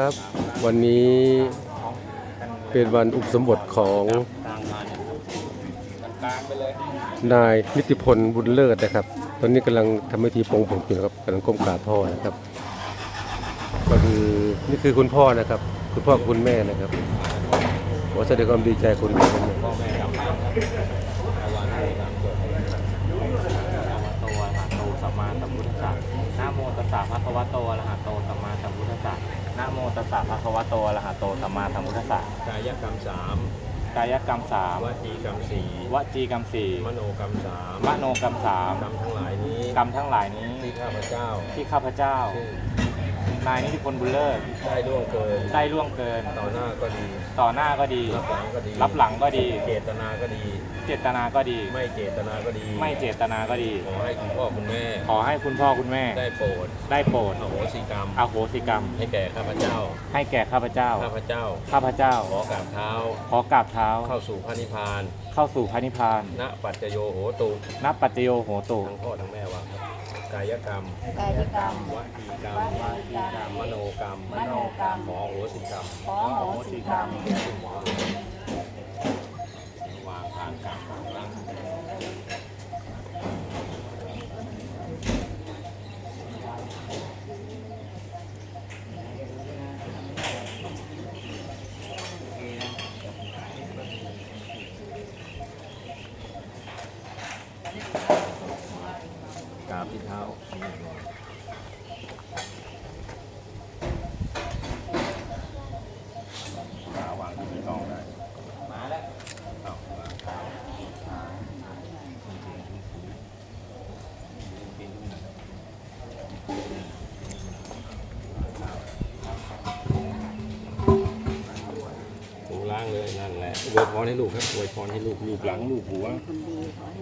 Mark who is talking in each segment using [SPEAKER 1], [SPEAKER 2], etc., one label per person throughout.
[SPEAKER 1] ครับวันนี้เป็นวันอุปสมบทของ
[SPEAKER 2] นาย
[SPEAKER 1] นิติพลบุญเลิศนะครับ ตอนนี้กำลังทำพิธีปลงผมอยู่นะครับกำลังก้มกราบพ่อนะครับ ก็คือนี่คือคุณพ่อนะครับ คุณพ่อคุณแม่นะครับขอแสดงความดีใจคุณพ่อคุณแม่
[SPEAKER 2] พ่อแม่กลับมาครับในวันที่ตามกฎนะโตอะระหะโตสัมมาสัมพุทธัสสะนะโมตัสสะภะคะวะโต ตัสสะภะคะวะโตอะระหะโตสัมมาสัมพุทธัสสะ
[SPEAKER 3] กายกรรมสาม
[SPEAKER 2] กายกรรมสาม
[SPEAKER 3] วจีกรรมสี่
[SPEAKER 2] วจีกรรมสี่
[SPEAKER 3] มโนกรรมสาม
[SPEAKER 2] มโนกรรมสาม
[SPEAKER 3] กรรมทั้งหลายนี้
[SPEAKER 2] กรรมทั้งหลายนี้
[SPEAKER 3] ที่ข้าพเจ้า
[SPEAKER 2] ที่ข้าพเจ้า
[SPEAKER 3] ซึ่ง
[SPEAKER 2] นายนิติพลบุญเลิศ
[SPEAKER 3] ได้ล่วงเกิน
[SPEAKER 2] ได้ล่วงเกิน
[SPEAKER 3] ต่อหน้าก็ดี
[SPEAKER 2] ต่อหน้าก็ดี
[SPEAKER 3] รับหลังก็ดี
[SPEAKER 2] รับหลังก็ดี
[SPEAKER 3] เจตนาก็ดี
[SPEAKER 2] เจตนาก็ดี
[SPEAKER 3] ไม่เจตนาก็ดี
[SPEAKER 2] ไม่เจตนาก็ดี
[SPEAKER 3] ขอให้คุณพ่อคุณแม่
[SPEAKER 2] ขอให้คุณพ่อคุณแม่
[SPEAKER 3] ได้โปรด
[SPEAKER 2] ได้โปรด
[SPEAKER 3] อโหสิกรรม
[SPEAKER 2] อโหสิกรรม
[SPEAKER 3] ให้แก่ข้าพเจ้า
[SPEAKER 2] ให้แก่ข้าพเจ้า
[SPEAKER 3] ข้าพเจ้า
[SPEAKER 2] ข้าพเจ้า
[SPEAKER 3] ขอกราบเท้า
[SPEAKER 2] ขอกราบเท้า
[SPEAKER 3] เข้าสู่พระนิพพาน
[SPEAKER 2] เข้าสู่พระนิพพาน
[SPEAKER 3] ณ ปัจจโยโหตุ
[SPEAKER 2] นับปัจจโยโหตุ
[SPEAKER 3] ทั้งพ่อทั้งแม่ว่าครับ กายกรรม
[SPEAKER 4] กายกรรม
[SPEAKER 3] วจีกรรม
[SPEAKER 4] วจีกรรม
[SPEAKER 3] มโนกรรม
[SPEAKER 4] มโนกรรม
[SPEAKER 3] ขอโหสิกรรม
[SPEAKER 4] ขอโหสิกรรม
[SPEAKER 3] วางผ่านกลางร่าง กราบที่เท้า ขาวางที่กองได้
[SPEAKER 2] มาแล้ว
[SPEAKER 3] เอาวาง หูล่างเลยนั่นแหละอวยพร ให้ลูกครับอวยพรให้ลูกลูกหลังลูกหัว
[SPEAKER 4] คนดีขอให้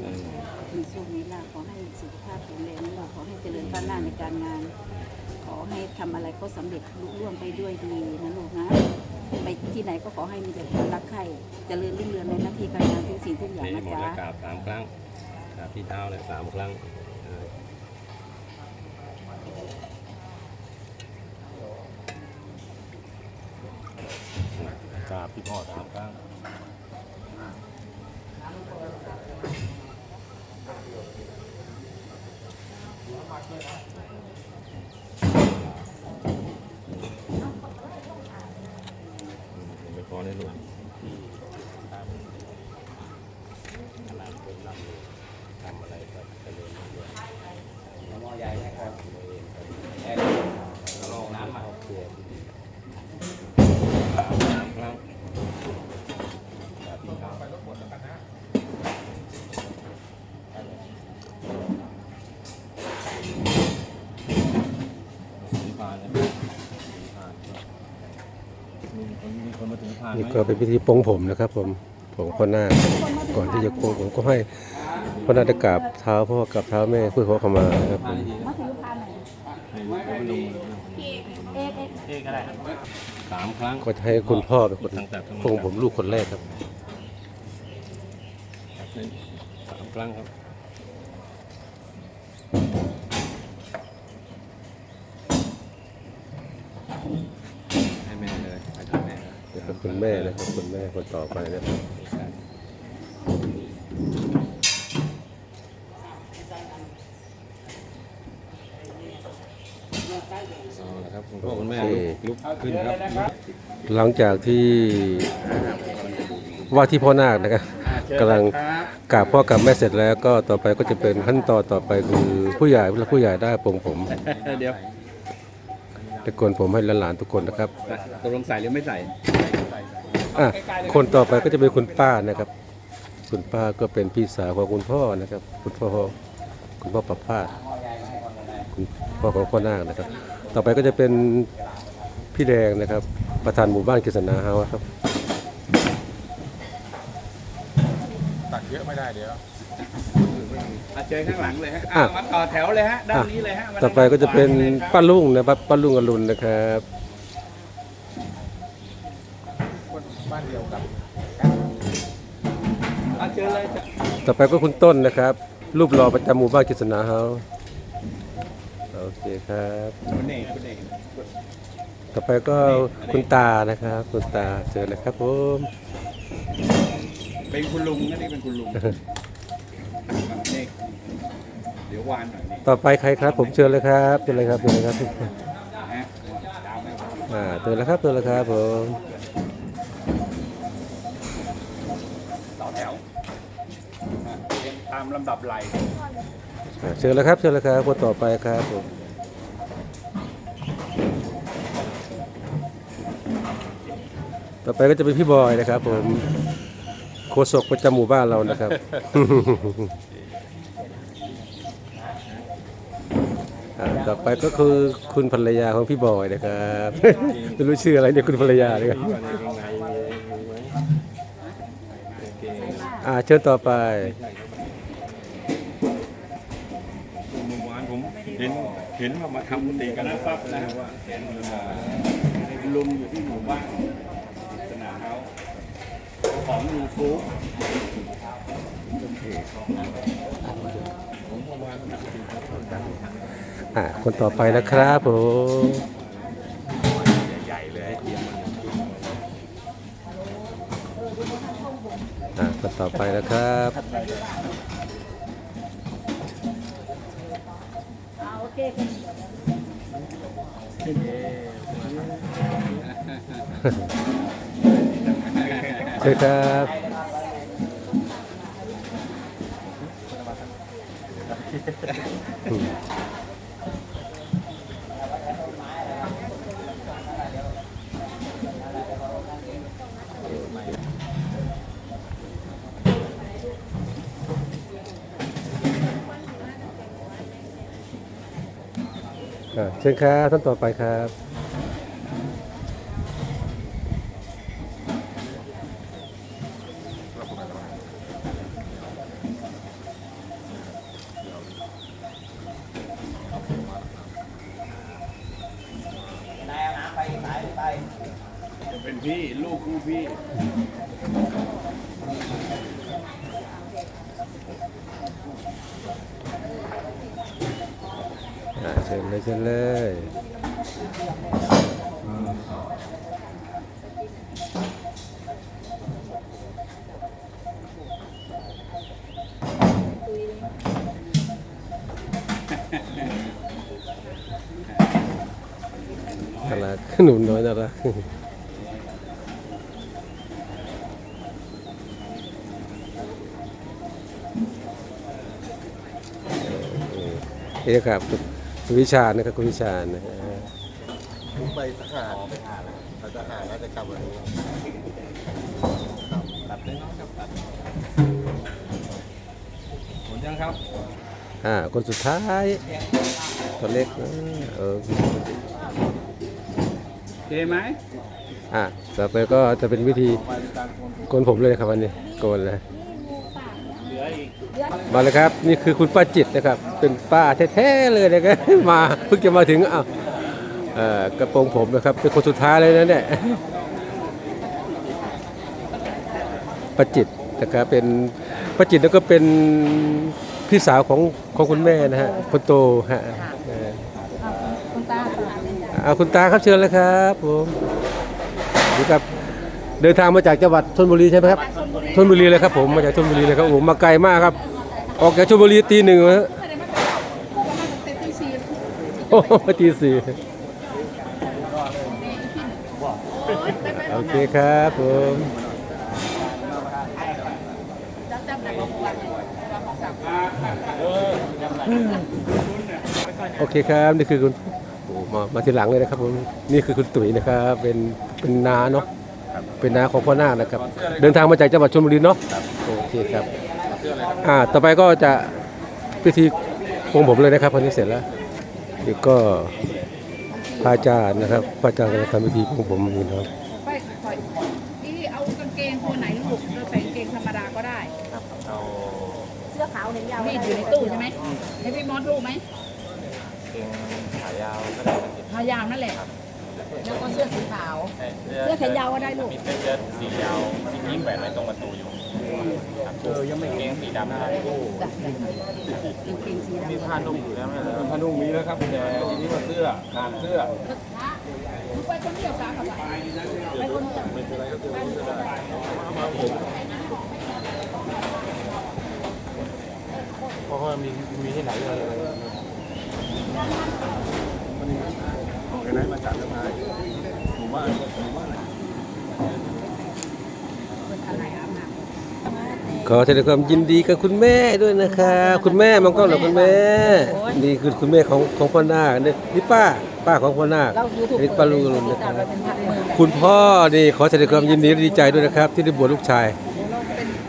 [SPEAKER 4] มีโชคมีลาภขอให้สุขภาพแข็งแรงนะลูกขอให้เจริญก้าวหน้าในการงาน ขอให้ทำอะไรก็สำเร็จลุล่วงไปด้วยดีนะลูกนะไปที่ไหนก็ขอให้มีแต่คนรักใคร่เจริญรุ่งเรืองในหน้าที่การงานทุกสิ่งทุกอย่าง
[SPEAKER 3] นี่
[SPEAKER 4] นะ
[SPEAKER 3] หมด
[SPEAKER 4] จ๊ะ
[SPEAKER 3] แล้วกราบสามครั้งกราบที่เท้าเนี่ยสามครั้งเออก
[SPEAKER 2] ราบพี่พ่อสามครั้ง
[SPEAKER 3] อวยพรให้ลูก
[SPEAKER 2] ทำอะไรก็เจริญรุ่งเรืองหม้อใหญ่นะครับแอนลงน้ำมาเกลือ
[SPEAKER 3] สามครั้งกราบที่เท้า
[SPEAKER 2] นิพพานนะนิพพาน มีคนมีคนมาถึงนิพพานไห
[SPEAKER 1] นี่
[SPEAKER 2] ม
[SPEAKER 1] ก็เป็นพิธีปลงผมนะครับ ผมผมพ่อนาคก่อนที่จะปลงผมก็ให้พ่อนาคได้กราบเท้าพ่อกราบเท้าแม่เพื่อขอขมานะครับผม
[SPEAKER 4] มาถึงพานหน่อย
[SPEAKER 2] ให้ลูกไปลง
[SPEAKER 4] เอ๊ะเอ๊ะ
[SPEAKER 2] เอ๊ะก็ได้ครับ
[SPEAKER 3] สามครั้ง
[SPEAKER 1] ก็จะให้คุณพ่อเป็นคน
[SPEAKER 3] ตั้งแต่ทั้งหม
[SPEAKER 1] ปลง
[SPEAKER 3] ด
[SPEAKER 1] ผมลูกคนแรกครับ
[SPEAKER 3] สามครั้งครับ ให้แม่เลยให้ทางแม่
[SPEAKER 1] นี่ก็คุณ แม่นะครับคุณแม่คนต่อไปนะครับ
[SPEAKER 3] เอาละครับคุณพ่อคุณแม่ลุกลุกขึ้นครับ
[SPEAKER 1] หลังจากที่ว่าที่พ่อนาคนะครับกำลังกราบพ่อกราบแม่เสร็จแล้วก็ต่อไปก็จะเป็นขั้นตอนต่อไปคือผู้ใหญ่เวลาผู้ใหญ่ได้ปลงผม
[SPEAKER 2] เดี๋ยว
[SPEAKER 1] ตะโกนผมให้หลานๆทุกคนนะครับ
[SPEAKER 2] ตกลงใส่หรือไม่ใส่
[SPEAKER 1] อะคนต่อไปก็จะเป็นคุณป้านะครับ คุณป้าก็เป็นพี่สาวของคุณพ่อนะครับ คุณพ่อคุณพ่อประภาสคุณพ่อของพ่อนาคนะครับ ต่อไปก็จะเป็นพี่แดงนะครับ ประธานหมู่บ้านกฤษณาเฮาส์ครับ
[SPEAKER 5] ตัดเยอะไม่ได้เดี๋ยว
[SPEAKER 2] อาเชิญข้างหลังเลยฮะ
[SPEAKER 1] อะ
[SPEAKER 2] มาต่อแถวเลยฮะ ด้านนี้เลยฮะมา
[SPEAKER 1] ต่อไปก็จะเป็นป้าลุงนะครับป้าลุงอรุณนะครับ
[SPEAKER 5] คน บ้านเดียวกับ
[SPEAKER 2] อาเชิญเลยจ้ะ
[SPEAKER 1] ต่อไปก็คุณต้นนะครับ รูปหล่อประจำหมู่บ้านกฤษณาเฮาส์โอเคครับ
[SPEAKER 2] คุณเอกคุณเอก
[SPEAKER 1] ต่อไปก็คุณตานะครับ คุณตาเจอเลยครับผม
[SPEAKER 3] เป็นคุณลุงนะนี่เป็นคุณลุงนี่เดี๋ยววานหน่อยนี่
[SPEAKER 1] ต่อไปใครครับ ผมเชิญเลยครับเชิญเลยครับเชิญเลยครับ
[SPEAKER 3] นะดาวไม่พอ
[SPEAKER 1] อ่าเชิญเลยครับเชิญเลยครับผม
[SPEAKER 3] ต่อแถวอะเรียงตามลำดับไหล
[SPEAKER 1] อ่าเชิญเลยครับเชิญเลยครับคนต่อไปครับผมต่อไปก็จะเป็นพี่บอยนะครับผมโฆษกประจำหมู่บ้านเรานะครับ อ่าต่อไปก็คือคุณภรรยาของพี่บอยนะครับ ไม่รู้ชื่ออะไรเนี่ยคุณภรรยาเลยครับอ่าเชิญต่อไป
[SPEAKER 3] เมื่อวานผม เห็นเห็นว่ามาทำกุฏิกันนะปั๊บนะว่าเห็นลุงอยู่ที่หมู่บ้านสนามเขาของยูทูบ
[SPEAKER 1] อ่าคนต่อไปนะครับผม
[SPEAKER 3] ใหญ่เลยเตรียม
[SPEAKER 1] อ่าคนต่อไปนะครับ
[SPEAKER 4] เอ เชิ
[SPEAKER 1] ญครับอืมอ่าเชิญครับท่านต่อไปครับ
[SPEAKER 3] เป็นพี่ลูกคู่พี่
[SPEAKER 1] ชิญเลยเชิญเลยน่ารักหนุ่มน้อยน่ารักนี่นะครับ คุณวิชาญนะครับคุณวิชาญนะฮะ
[SPEAKER 6] ไปทหารไปหารไปทหารน่าจะกลับวันนี้
[SPEAKER 3] ตัดเลยน้องครับตัดหมดยังครับ
[SPEAKER 1] อ่าคนสุดท้ายตัวเล็กนะเออ
[SPEAKER 3] โอเคไหม
[SPEAKER 1] อะต่อไปก็จะเป็นวิธีโกนผมเลยครับวันนี้โกนเลย
[SPEAKER 3] เหลืออีก
[SPEAKER 1] มาเลยครับ นี่คือคุณป้าจิตนะครับ เป็นป้าแท้ๆเลยนะครับมาเพิ่งจะมาถึงอ้าวเอ่อกระโปรงผมนะครับ เป็นคนสุดท้ายเลยนะเนี่ยป้าจิตนะครับเป็นป้าจิตแล้วก็เป็นพี่สาวของของคุณแม่นะฮะคนโตฮะเออ
[SPEAKER 4] คุณตาค่ะ
[SPEAKER 1] เอาคุณตาครับเชิญเลยครับผมนี่ครับเดินทางมาจากจังหวัดชลบุรีใช่ไหมครับชลบุรีเลยครับผมมาจากชลบุรีเลยครับโอ้โหมาไกลมากครับ ออกจากชลบุรีตีหนึ่งฮะโอ้โหตีสี่โอเคครับผมโอเคครับนี่คือคุณโอ้มามาทีหลังเลยนะครับผมนี่คือคุณตุ๋ยนะครับเป็นเป็นนาเนาะเป็นนาของพ่อนาคนะครับ เดินทางมาจากจังหวัดชลบุรีเนาะโอเคครับ อ่าต่อไปก็จะพิธีปรงผมเลยนะครับพอนี้เสร็จแล้วเดี๋ยวก็พระอาจารย์นะครับพระอาจารย์กำลังทำพิธีปรงผมอยู่นะครับ
[SPEAKER 7] ไปขอนี่เอากางเกงตัวไหนลูกเราใส่กางเกงธรรมดาก็ได้
[SPEAKER 2] เอา
[SPEAKER 4] เสื้อขาวแขนยาว
[SPEAKER 7] มีดอยู่ในตู้ใช่ไหมให้พี่มอสรู้ไหม
[SPEAKER 2] เกงขายาวก็ได้
[SPEAKER 7] พายามนั่นแหละ แล้วก็เสื้อสีขาว
[SPEAKER 4] เสื้อแขนยาวก็ได้ลูก
[SPEAKER 2] มีเสื้อเชิ้ตสียาวที่ยิ้มแขวนไว้ตรงประตูอยู่ครับ เออยังไม่เกงสีดำนะครับ
[SPEAKER 4] จ้ะกางเกงสีดำ
[SPEAKER 2] มีผ้านุ่มอยู่แล้วไหมเหรอ
[SPEAKER 3] พนุ่งมีแล้วครับแต่ทีนี้ว่าเสื้อขาดเสื้อ
[SPEAKER 7] ไปตร
[SPEAKER 6] อะไรก็เจอก็ได้เอามาผม
[SPEAKER 5] เพราะว่ามีมีที่ไหนเลย
[SPEAKER 6] มันออกไปไหนมาจัดทำไมหมู่บ้านหมู่บ้า
[SPEAKER 1] ขอแสดงความยินดีกับคุณแม่ด้วยนะคะ คุณแม่มังก็เหรอคุณแม่ นี่คือคุณแม่ของของพ่อนาคนี่ยนี่ป้าป้าของพ่อนาคนี่ป้าลุงนะครับคุณพ่อนี่ขอแสดงความยินดีและดีใจด้วยนะครับ ที่ได้บวชลูกชาย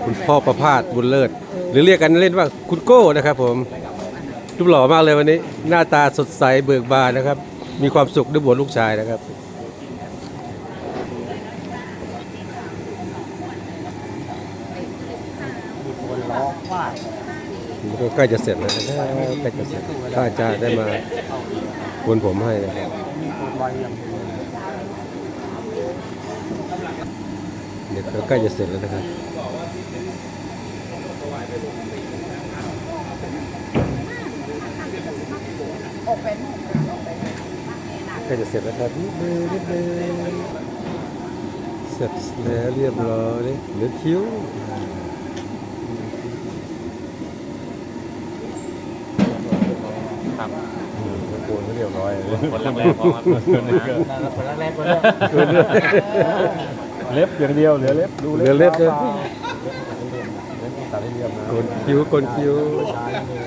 [SPEAKER 1] คุณพ่อประพาสบุญเลิศหรือเรียกกันเล่นว่าคุณโก้นะครับ ผมรูปหล่อมากเลยวันนี้ หน้าตาสดใสเบิกบานนะครับ มีความสุขได้บวชลูกชายนะครับ ก็ใกล้จะเสร็จแล้วนะครับใกล้จะเสร็จถ้าอาจารย์ได้มาวนผมให้นะครับเดี๋ยวก็ใกล้จะเสร็จแล้วนะครับใกล้จะเสร็จแล้วครับนิดนึงนิดนึงเสร็จแล้วเรียบร้อยเหลือคิ้ว
[SPEAKER 2] ครับ
[SPEAKER 3] โกนเรียบร้อยเลย
[SPEAKER 2] คนแรกๆพอครับคนแรก
[SPEAKER 5] คนแรกคนแรก
[SPEAKER 3] เล็บอย่างเดียวเหลือเล็บดู
[SPEAKER 1] เหลือเล็บเลย
[SPEAKER 3] ตัดให้เรียบนะ
[SPEAKER 1] กนคิ้วกนคิ้ว
[SPEAKER 5] ชายนี่